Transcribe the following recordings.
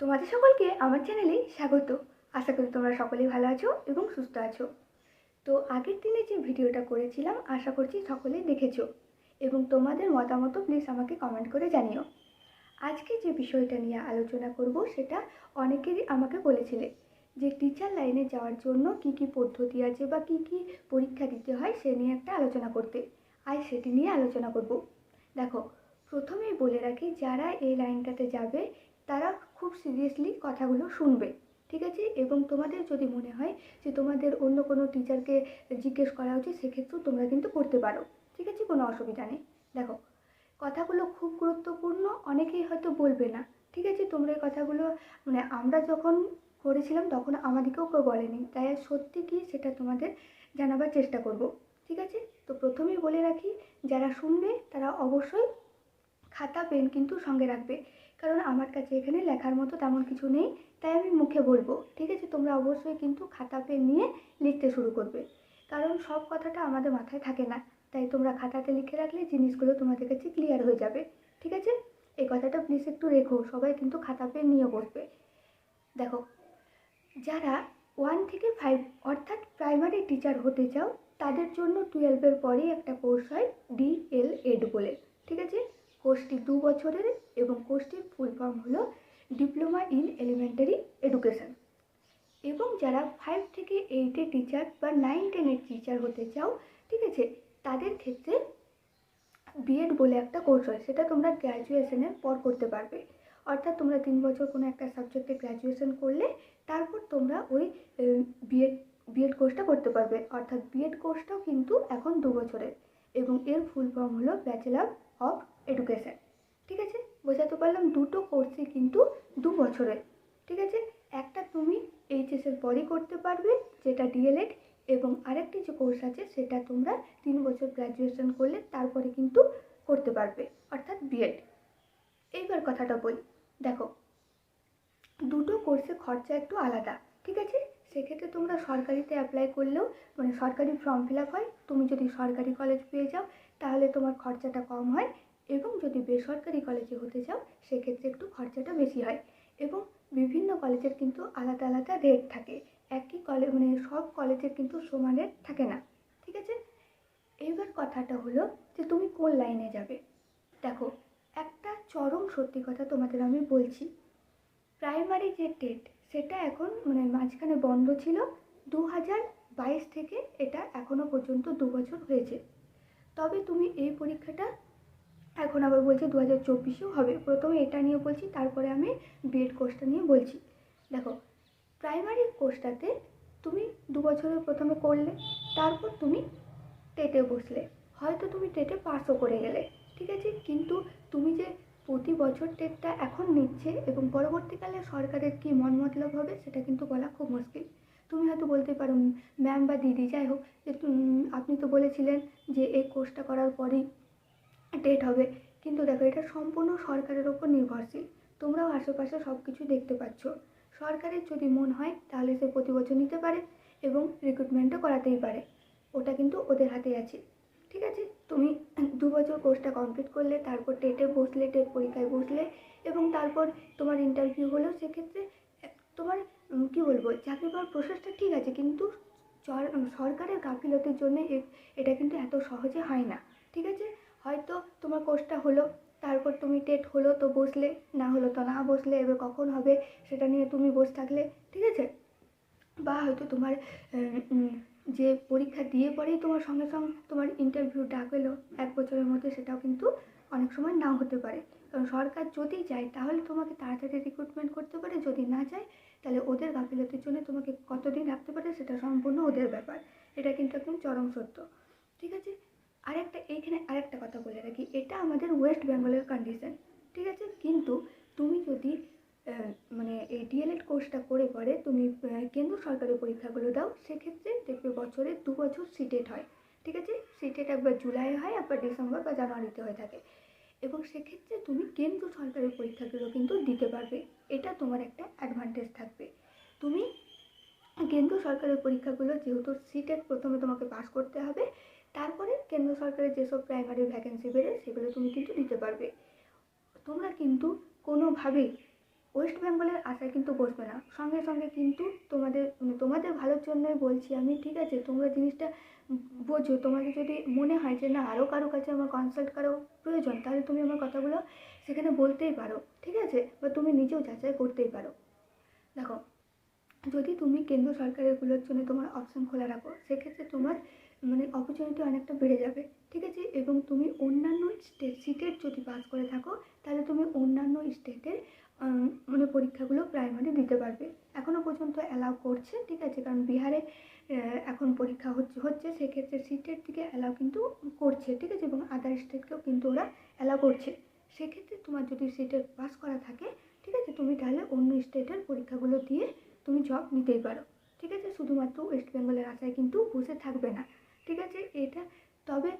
তোমাদের সকলকে আমার চ্যানেলে স্বাগত। আশা করি তোমরা সকলেই ভালো আছো এবং সুস্থ আছো। তো আগের দিনে যে ভিডিওটা করেছিলাম, আশা করছি সকলেই দেখেছ এবং তোমাদের মতামত প্লিজ আমাকে কমেন্ট করে জানিও। আজকে যে বিষয়টা নিয়ে আলোচনা করব, সেটা অনেকেরই আমাকে বলেছিলে যে টিচার লাইনে যাওয়ার জন্য কি কি পদ্ধতি আছে বা কি কি পরীক্ষা দিতে হয়, সে নিয়ে একটা আলোচনা করতে। আজ সেটি নিয়ে আলোচনা করব। দেখো, প্রথমেই বলে রাখি, যারা এই লাইনটাতে যাবে, তারা খুব সিরিয়াসলি কথাগুলো শুনবে, ঠিক আছে? এবং তোমাদের যদি মনে হয় যে তোমাদের অন্য কোনো টিচারকে জিজ্ঞেস করা উচিত, সেক্ষেত্রেও তোমরা কিন্তু করতে পারো, ঠিক আছে? কোনো অসুবিধা নেই। দেখো, কথাগুলো খুব গুরুত্বপূর্ণ, অনেকেই হয়তো বলবে না, ঠিক আছে? তোমরা এই কথাগুলো মানে আমরা যখন করেছিলাম তখন আমাদেরকেও কেউ বলেনি, তাই সত্যি কি সেটা তোমাদের জানাবার চেষ্টা করব, ঠিক আছে? তো প্রথমেই বলে রাখি, যারা শুনবে তারা অবশ্যই খাতা, পেন কিন্তু সঙ্গে রাখবে। কারণ আমার কাছে এখানে লেখার মতো তেমন কিছু নেই, তাই আমি মুখে বলব। ঠিক আছে, তোমরা অবশ্যই কিন্তু খাতা পেন নিয়ে লিখতে শুরু করবে। কারণ সব কথাটা আমাদের মাথায় থাকে না, তাই তোমরা খাতাতে লিখে রাখলে জিনিসগুলো তোমাদের কাছে ক্লিয়ার হয়ে যাবে। ঠিক আছে? এই কথাটা প্লিজ একটু রেখো, সবাই কিন্তু খাতা পেন নিয়ে বসবে। দেখো, যারা ওয়ান থেকে ফাইভ অর্থাৎ প্রাইমারি টিচার হতে চাও, তাদের জন্য টুয়েলভের পরেই একটা কোর্স হয় ডিএল এড বলে। ঠিক আছে? কোর্সটি দু বছরের এবং কোর্সটির ফুল ফর্ম হলো ডিপ্লোমা ইন এলিমেন্টারি এডুকেশন এবং যারা ফাইভ থেকে এইটে টিচার বা নাইন টেনের টিচার হতে চাও, ঠিক আছে? তাদের ক্ষেত্রে বিএড বলে একটা কোর্স হয়, সেটা তোমরা গ্র্যাজুয়েশনের পর করতে পারবে। অর্থাৎ তোমরা তিন বছর কোনো একটা সাবজেক্টে গ্র্যাজুয়েশন করলে, তারপর তোমরা ওই বিএড বিএড কোর্সটা করতে পারবে। অর্থাৎ বিএড কোর্সটাও কিন্তু এখন দু বছরের এবং এর ফুল ফর্ম হলো ব্যাচেলার অফ এডুকেশন ঠিক আছে? বোঝাতে পারলাম দুটো কোর্সই কিন্তু দু বছরের ঠিক আছে? একটা তুমি এইচএসের পরই করতে পারবে, যেটা ডিএলএড এবং আরেকটি যে কোর্স আছে, সেটা তোমরা তিন বছর গ্র্যাজুয়েশন করলে তারপরে কিন্তু করতে পারবে, অর্থাৎ বিএড এইবার কথাটা বলি। দেখো, দুটো কোর্সে খরচা একটু আলাদা, ঠিক আছে? সেক্ষেত্রে তোমরা সরকারিতে অ্যাপ্লাই করলেও মানে সরকারি ফর্ম ফিল আপ হয়। তুমি যদি সরকারি কলেজ পেয়ে যাও, তাহলে তোমার খরচাটা কম হয়। এবং যদি বেসরকারি কলেজে হতে চাও, সেক্ষেত্রে একটু খরচাটা বেশি হয়। এবং বিভিন্ন কলেজের কিন্তু আলাদা আলাদা রেট থাকে। একই কলেজ মানে সব কলেজের কিন্তু সমান রেট থাকে না। ঠিক আছে? এইবার কথাটা হলো যে, তুমি কোন লাইনে যাবে? দেখো, একটা চরম সত্যি কথা তোমাদের আমি বলছি। প্রাইমারি যে টেট সেটা এখন মানে মাঝখানে বন্ধ ছিল। দু হাজার বাইশ থেকে এটা এখনও পর্যন্ত দু বছর হয়েছে। তবে তুমি এই পরীক্ষাটা এখন আবার বলছি দু হাজার চব্বিশেও হবে। প্রথমে এটা নিয়ে বলছি, তারপরে আমি বিএড কোর্সটা নিয়ে বলছি। দেখো প্রাইমারি কোর্সটাতে তুমি দু বছরের প্রথমে করলে, তারপর তুমি টেটে বসলে। হয়তো তুমি টেটে পাসও করে গেলে, ঠিক আছে? কিন্তু তুমি যে প্রতি বছর টেটটা এখন নিচ্ছে এবং পরবর্তীকালে সরকারের কী মন মতলব হবে, সেটা কিন্তু বলা খুব মুশকিল। তুমি হয়তো বলতে পারো ম্যাম বা দিদি, যাই হোক যে আপনি তো বলেছিলেন যে এই কোর্সটা করার পরেই টেট হবে। কিন্তু দেখো, এটা সম্পূর্ণ সরকারের ওপর নির্ভরশীল। তোমরাও আশেপাশে সব কিছু দেখতে পাচ্ছ। সরকারের যদি মন হয়, তাহলে সে প্রতি বছর নিতে পারে এবং রিক্রুটমেন্টও করাতেই পারে। ওটা কিন্তু ওদের হাতেই আছে। ঠিক আছে? তুমি দু বছর কোর্সটা কমপ্লিট করলে, তারপর টেটে বসলে টেট পরীক্ষায় বসলে এবং তারপর তোমার ইন্টারভিউ হলো সেক্ষেত্রে তোমার কী বলব, চাকরি পাওয়ার প্রসেসটা ঠিক আছে, কিন্তু সরকারের গাফিলতির জন্য এটা কিন্তু এত সহজে হয় না। ঠিক আছে? হয়তো তোমার কোর্সটা হলো, তারপর তুমি টেট হলো তো বসলে, না হলো তো না বসলে, এবার কখন হবে সেটা নিয়ে তুমি বসে থাকলে, ঠিক আছে? বা হয়তো তোমার যে পরীক্ষা দিয়ে পরেই তোমার সঙ্গে সঙ্গে তোমার ইন্টারভিউ ডাক এলো এক বছরের মধ্যে সেটাও কিন্তু অনেক সময় নাও হতে পারে। কারণ সরকার যদি চায়, তাহলে তোমাকে তাড়াতাড়ি রিক্রুটমেন্ট করতে পারে, যদি না চায়, তাহলে ওদের গাফিলতির জন্য তোমাকে কতদিন রাখতে পারে, সেটা সম্পূর্ণ ওদের ব্যাপার। এটা কিন্তু একদম চরম সত্য, ঠিক আছে? আরেকটা এইখানে আরেকটা কথা বলে রাখি, এটা আমাদের ওয়েস্ট বেঙ্গলের কন্ডিশন ঠিক আছে? কিন্তু তুমি যদি মানে এই ডিএলএড কোর্সটা করে পরে তুমি কেন্দ্র সরকারি পরীক্ষাগুলো দাও, সেক্ষেত্রে দেখবে বছরে দু বছর সিটেট হয়, ঠিক আছে? সিটেট একবার জুলাই হয়, একবার ডিসেম্বর বা জানুয়ারিতে হয়ে থাকে। এবং সেক্ষেত্রে তুমি কেন্দ্র সরকারি পরীক্ষাগুলো কিন্তু দিতে পারবে, এটা তোমার একটা অ্যাডভান্টেজ থাকবে। তুমি কেন্দ্র সরকারের পরীক্ষাগুলো যেহেতু সিটেট প্রথমে তোমাকে পাস করতে হবে, তারপরে কেন্দ্র সরকারের যেসব প্রাইমারি ভ্যাকেন্সি বেরোয় সেগুলো তুমি কিন্তু দিতে পারবে। তোমরা কিন্তু কোনোভাবেই ওয়েস্ট বেঙ্গলের আশায় কিন্তু বসবে না। সঙ্গে সঙ্গে কিন্তু তোমাদের মানে তোমাদের ভালোর জন্যই বলছি আমি, ঠিক আছে? তোমরা জিনিসটা বোঝো। তোমাদের যদি মনে হয় যে না আরও কারও কাছে আমার কনসাল্ট করার প্রয়োজন, তাহলে তুমি আমার কথাগুলো সেখানে বলতেই পারো, ঠিক আছে? বা তুমি নিজেও যাচাই করতেই পারো। দেখো, যদি তুমি কেন্দ্র সরকারেরগুলোর জন্য তোমার অপশান খোলা রাখো, সেক্ষেত্রে তোমার মানে অপরচুনিটি অনেকটা বেড়ে যাবে, ঠিক আছে? এবং তুমি অন্যান্য স্টেট সিটের যদি পাস করে থাকো, তাহলে তুমি অন্যান্য স্টেটের মানে পরীক্ষাগুলো প্রাইমারি দিতে পারবে। এখনও পর্যন্ত অ্যালাউ করছে, ঠিক আছে? কারণ বিহারে এখন পরীক্ষা হচ্ছে হচ্ছে, সেক্ষেত্রে সিটের দিকে অ্যালাউ কিন্তু করছে, ঠিক আছে? এবং আদার স্টেটকেও কিন্তু ওরা অ্যালাউ করছে। সেক্ষেত্রে তোমার যদি সিটের পাস করা থাকে, ঠিক আছে? তুমি তাহলে অন্য স্টেটের পরীক্ষাগুলো দিয়ে তুমি জব নিতেই পারো, ঠিক আছে? শুধুমাত্র ওয়েস্ট বেঙ্গলের আশায় কিন্তু বসে থাকবে না। ঠিক আছে? এটা, তবে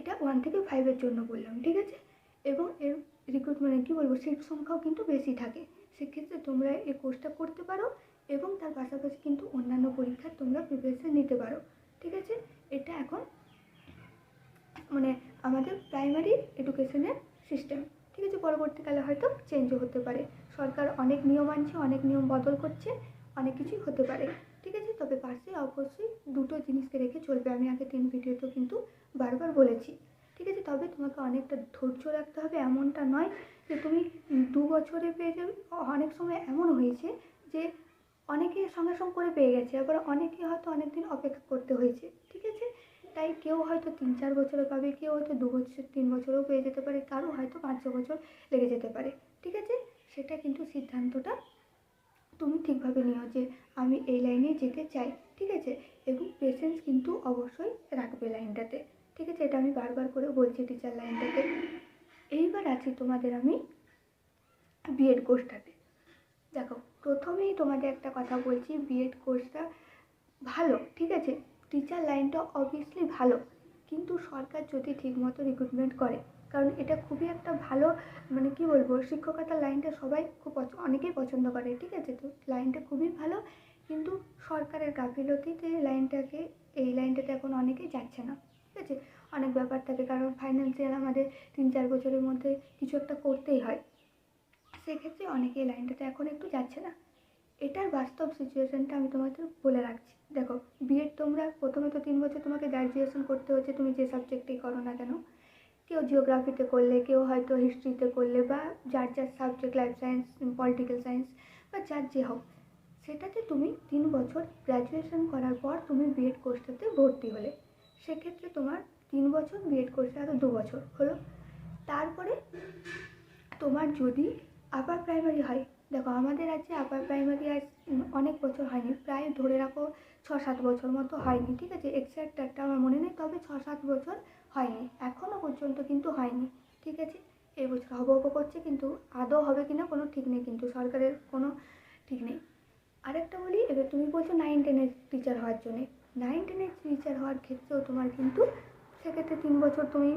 এটা ওয়ান থেকে ফাইভের জন্য বললাম, ঠিক আছে? এবং এর রিক্রুট মানে কী বলব সিট সংখ্যাও কিন্তু বেশি থাকে। সেক্ষেত্রে তোমরা এই কোর্সটা করতে পারো এবং তার পাশাপাশি কিন্তু অন্যান্য পরীক্ষার তোমরা প্রিপারেশন নিতে পারো, ঠিক আছে? এটা এখন মানে আমাদের প্রাইমারি এডুকেশনের সিস্টেম ঠিক আছে? পরবর্তীকালে হয়তো চেঞ্জও হতে পারে। সরকার অনেক নিয়ম আনছে অনেক নিয়ম বদল করছে, অনেক কিছুই হতে পারে। ঠিক আছে? তবে পাশে অবশ্যই দুটো জিনিসকে রেখে চলবে। আমি আগে তিন ভিডিওতেও কিন্তু বারবার বলেছি। ঠিক আছে? তবে তোমাকে অনেকটা ধৈর্য রাখতে হবে। এমনটা নয় যে তুমি দু বছরে পেয়ে যাবে। অনেক সময় এমন হয়েছে যে অনেকে সঙ্গে সঙ্গে করে পেয়ে গেছে। আবার অনেকে হয়তো অনেক দিন অপেক্ষা করতে হয়েছে। ঠিক আছে? তাই কেউ হয়তো তিন চার বছরে পাবে, কেউ হয়তো দু বছর, তিন বছরেও পেয়ে যেতে পারে। কারও হয়তো পাঁচ বছর লেগে যেতে পারে। ঠিক আছে? সেটা কিন্তু সিদ্ধান্তটা তুমি ঠিকভাবে নিও যে আমি এই লাইনে যেতে চাই, ঠিক আছে? এবং পেশেন্স কিন্তু অবশ্যই রাখবে লাইনটাতে, ঠিক আছে? এটা আমি বারবার করে বলছি টিচার লাইনটাতে। এইবার আছি তোমাদের আমি বিএড কোর্সটাতে দেখো, প্রথমেই তোমাদের একটা কথা বলছি বিএড কোর্সটা ভালো, ঠিক আছে? টিচার লাইনটা অবভিয়াসলি ভালো, কিন্তু সরকার যদি ঠিকমতো রিক্রুটমেন্ট করে কারণ এটা খুবই একটা ভালো মানে কি বলব, শিক্ষকতার লাইনটা সবাই খুব অনেকেই পছন্দ করে, ঠিক আছে? তো লাইনটা খুবই ভালো, কিন্তু সরকারের গাফিলতিতে লাইনটাকে, এই লাইনটাতে এখন অনেকেই যাচ্ছে না, ঠিক আছে? অনেক ব্যাপার থাকে, কারণ ফাইন্যান্সিয়াল আমাদের তিন চার বছরের মধ্যে কিছু একটা করতেই হয়। সেক্ষেত্রে অনেকে এই লাইনটাতে এখন একটু যাচ্ছে না। এটার বাস্তব সিচুয়েশনটা আমি তোমাদের বলে রাখছি। দেখো বিএড তোমরা প্রথমে তো তিন বছর তোমাকে গ্র্যাজুয়েশন করতে হচ্ছে, তুমি যে সাবজেক্টেই করো না কেন কেউ জিওগ্রাফিতে করলে, কেউ হয়তো হিস্ট্রিতে করলে বা যার যার subject life science political science বা যার যে হোক, সেটাতে তুমি তিন বছর গ্র্যাজুয়েশন করার পর তুমি বিএড কোর্সটাতে ভর্তি হলে। সেক্ষেত্রে তোমার তিন বছর বিএড কোর্সে আরও দু বছর হলো। তারপরে তোমার যদি আপার প্রাইমারি হয়, দেখো আমাদের রাজ্যে আপার প্রাইমারি আজ অনেক বছর হয়নি, প্রায় ধরে রাখো ছ সাত বছর মতো হয়নি, ঠিক আছে? এক্স্যাক্ট একটা আমার মনে নেই, তবে ছ সাত বছর হয়নি এখনও পর্যন্ত কিন্তু হয়নি, ঠিক আছে? এই বছর হব হব করছে কিন্তু আদৌ হবে কি না কোনো ঠিক নেই কিন্তু সরকারের কোনো ঠিক নেই। আরেকটা বলি, এবার তুমি বলছো নাইন টেনের টিচার হওয়ার জন্যে। নাইন টেনের টিচার হওয়ার ক্ষেত্রেও তোমার কিন্তু সেক্ষেত্রে তিন বছর তুমি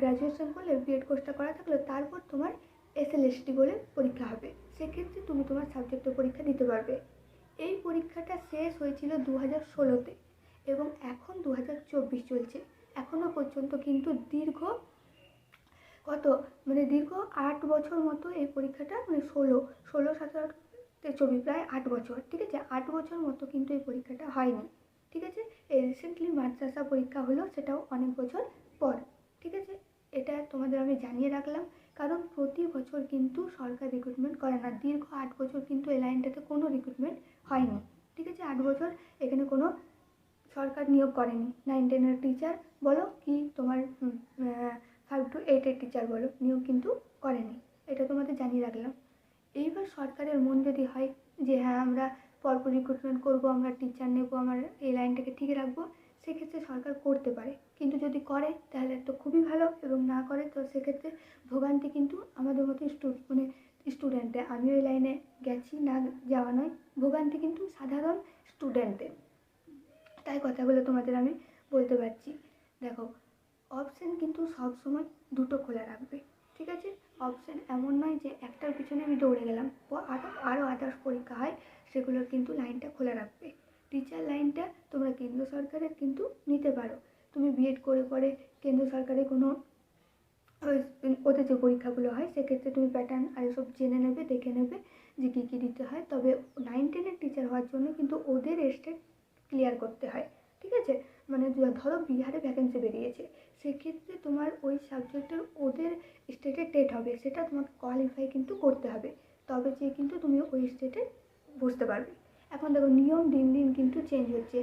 গ্র্যাজুয়েশন করলে বিএড কোর্সটা করা থাকল তারপর তোমার এসএলএসটি বলে পরীক্ষা হবে। সেক্ষেত্রে তুমি তোমার সাবজেক্টের পরীক্ষা দিতে পারবে। এই পরীক্ষাটা শেষ হয়েছিল দু হাজার ষোলোতে এবং এখন দু হাজার চব্বিশ চলছে। এখনও পর্যন্ত কিন্তু দীর্ঘ কত? মানে দীর্ঘ আট বছর মতো এই পরীক্ষাটা মানে ষোলো ষোলো, সতেরো চব্বিশ প্রায় আট বছর, ঠিক আছে? আট বছর মতো কিন্তু এই পরীক্ষাটা হয়নি, ঠিক আছে? এই রিসেন্টলি মাদ্রাসা পরীক্ষা হলো সেটাও অনেক বছর পর, ঠিক আছে? এটা তোমাদের আমি জানিয়ে রাখলাম, কারণ প্রতি বছর কিন্তু সরকার রিক্রুটমেন্ট করে না, দীর্ঘ আট বছর কিন্তু এই লাইনটাতে কোনো রিক্রুটমেন্ট হয়নি, ঠিক আছে? আট বছর এখানে কোনো সরকার নিয়োগ করেনি। নাইন টেনের টিচার বলো কি তোমার ফাইভ টু এইটের টিচার বলো নিয়োগ কিন্তু করেনি। এটা তোমাদের জানিয়ে রাখলাম। এইবার সরকারের মন যদি হয় যে হ্যাঁ আমরা পরপর রিক্রুটমেন্ট করব, আমরা টিচার নেব, আমার এই লাইনটাকে ঠিক রাখব, সেক্ষেত্রে সরকার করতে পারে। কিন্তু যদি করে, তাহলে তো খুবই ভালো এবং না করে, তো সেক্ষেত্রে ভোগান্তি কিন্তু আমাদের মতো স্টু মানে স্টুডেন্টদের আমিও এই লাইনে গেছি, না যাওয়া নয়। ভোগান্তি কিন্তু সাধারণ স্টুডেন্টদের তাই কথাগুলো তোমাদের আমি বলতে পারছি। দেখো অপশান কিন্তু সব সময় দুটো খোলা রাখবে, ঠিক আছে? অপশান এমন নয় যে একটার পিছনে আমি দৌড়ে গেলাম আরও আরও আদার্স পরীক্ষা হয় সেগুলোর কিন্তু লাইনটা খোলা রাখবে। টিচার লাইনটা তোমরা কেন্দ্র সরকারের কিন্তু নিতে পারো। তুমি বিএড করে করে কেন্দ্র সরকারের কোনো ওদের যে পরীক্ষাগুলো হয়, সেক্ষেত্রে তুমি প্যাটার্ন আর এসব জেনে নেবে, দেখে নেবে যে কী কী দিতে হয়। তবে নাইন টেনের টিচার হওয়ার জন্য কিন্তু ওদের স্টেট ক্লিয়ার করতে হয়, ঠিক আছে? মানে ধরো বিহারে ভ্যাকেন্সি বেরিয়েছে, সেক্ষেত্রে তোমার ওই সাবজেক্টের ওদের স্টেটে টেট হবে, সেটা তোমাকে কোয়ালিফাই কিন্তু করতে হবে, তবে যে কিন্তু তুমি ওই স্টেটে বসতে পারবে। এখন দেখো নিয়ম দিন দিন কিন্তু চেঞ্জ হচ্ছে,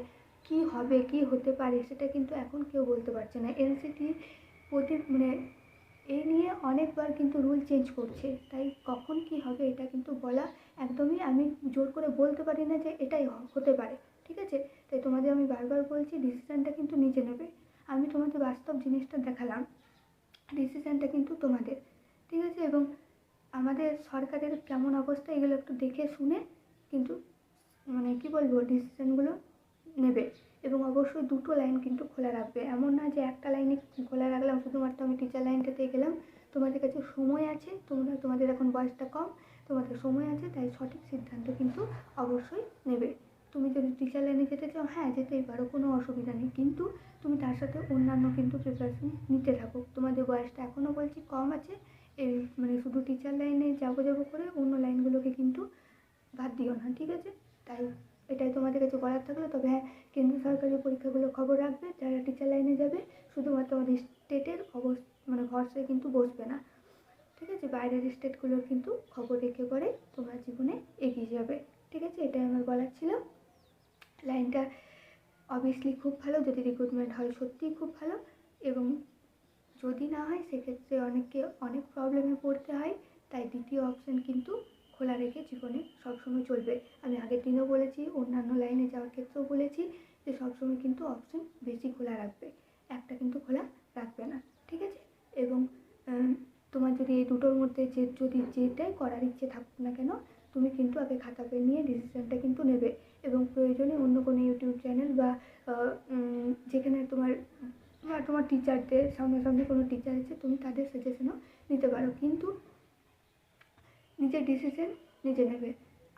কী হবে, কী হতে পারে, সেটা কিন্তু এখন কেউ বলতে পারছে না। এনসিটি প্রতি মানে এই নিয়ে অনেকবার কিন্তু রুল চেঞ্জ করছে, তাই কখন কি হবে এটা কিন্তু বলা একদমই আমি জোর করে বলতে পারি না যে এটাই হতে পারে। ঠিক আছে? তাই তোমাদের আমি বারবার বলছি ডিসিশানটা কিন্তু নিজে নেবে। আমি তোমাদের বাস্তব জিনিসটা দেখালাম। ডিসিশানটা কিন্তু তোমাদের। ঠিক আছে? এবং আমাদের সরকারের কেমন অবস্থা এগুলো একটু দেখে শুনে কিন্তু মানে কি বলব ডিসিশানগুলো নেবে। এবং অবশ্যই দুটো লাইন কিন্তু খোলা রাখবে। এমন না যে একটা লাইনে খোলা রাখলাম, শুধুমাত্র আমি টিচার লাইনটাতে গেলাম। তোমাদের কাছে সময় আছে, তোমরা, তোমাদের এখন বয়সটা কম, তোমাদের সময় আছে, তাই সঠিক সিদ্ধান্ত কিন্তু অবশ্যই নেবে। তুমি যদি টিচার লাইনে যেতে চাও হ্যাঁ যেতেই পারো, কোনো অসুবিধা নেই। কিন্তু তুমি তার সাথে অন্যান্য কিন্তু প্রিপারেশন নিতে থাকো। তোমাদের বয়সটা এখনও বলছি কম আছে, এই মানে শুধু টিচার লাইনে যাব যাব করে অন্য লাইনগুলোকে কিন্তু বাদ দিও না, ঠিক আছে? তাই এটাই তোমাদের কাছে বলার থাকল। তবে হ্যাঁ কেন্দ্র সরকারি পরীক্ষাগুলো খবর রাখবে। যারা টিচার লাইনে যাবে, শুধুমাত্র আমাদের স্টেটের অবস মানে ভরসায় কিন্তু বসবে না। ঠিক আছে? বাইরের স্টেটগুলোর কিন্তু খবর রেখে পরে তোমরা জীবনে এগিয়ে যাবে। ঠিক আছে? এটাই আমার বলার ছিল। লাইনটা অবভিয়াসলি খুব ভালো, যদি রিক্রুটমেন্ট হয় সত্যিই খুব ভালো এবং যদি না হয় সেক্ষেত্রে অনেককে অনেক প্রবলেমে পড়তে হয়, তাই দ্বিতীয় অপশন কিন্তু খোলা রেখে জীবনে সবসময় চলবে। আমি আগের দিনও বলেছি, অন্যান্য লাইনে যাওয়ার ক্ষেত্রেও বলেছি যে সবসময় কিন্তু অপশন বেশি খোলা রাখবে, একটা কিন্তু খোলা রাখবে না, ঠিক আছে? এবং তোমার যদি এই দুটোর মধ্যে যে, যদি যেটাই করার ইচ্ছে থাকুক না কেন তুমি কিন্তু আগে খাতা পেন নিয়ে ডিসিশনটা কিন্তু নেবে এবং প্রয়োজনে অন্য কোনো ইউটিউব চ্যানেল বা যেখানে তোমার, বা তোমার টিচারদের সামনাসামনি কোনো টিচার আছে, তুমি তাদের সাজেশনও নিতে পারো। কিন্তু নিজের ডিসিশন নিজে নেবে।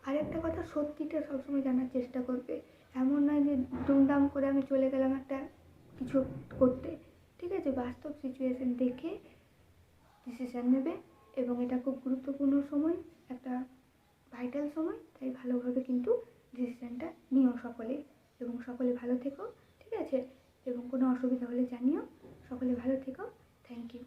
আরেকটা কথা, সত্যিটা সবসময় জানার চেষ্টা করবে। এমন নয় যে দুমদাম করে আমি চলে গেলাম একটা কিছু করতে। ঠিক আছে? বাস্তব সিচুয়েশন দেখে ডিসিশন নেবে এবং এটা খুব গুরুত্বপূর্ণ সময়, একটা ভাইটাল সময়, তাই ভালোভাবে কিন্তু ডিসিশানটা নিও সকলে। এবং সকলে ভালো থেকো, ঠিক আছে? এবং কোনো অসুবিধা হলে জানিও। সকলে ভালো থেকো। Thank you